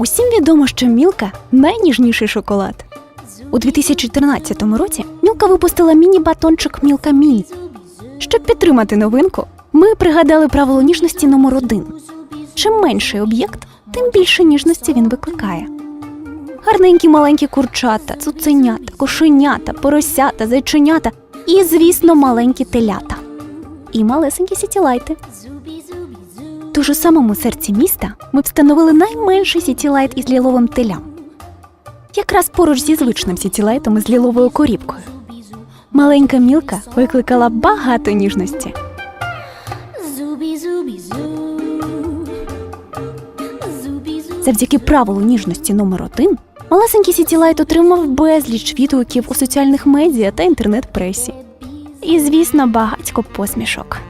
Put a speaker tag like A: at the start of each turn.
A: Усім відомо, що Мілка найніжніший шоколад. У 2014 році Мілка випустила міні-батончик Мілка Міні. Щоб підтримати новинку, ми пригадали правило ніжності номер один. Чим менший об'єкт, тим більше ніжності він викликає. Гарненькі маленькі курчата, цуценята, кошенята, поросята, зайченята і, звісно, маленькі телята. І малесенькі сітілайти. Тож у самому серці міста ми встановили найменший сітілайт із ліловим телям. Якраз поруч зі звичним сітілайтом із ліловою корівкою. Маленька мілка викликала багато ніжності. Завдяки правилу ніжності номер один малесенький сітілайт отримав безліч відгуків у соціальних медіа та інтернет-пресі. І, звісно, багатько посмішок.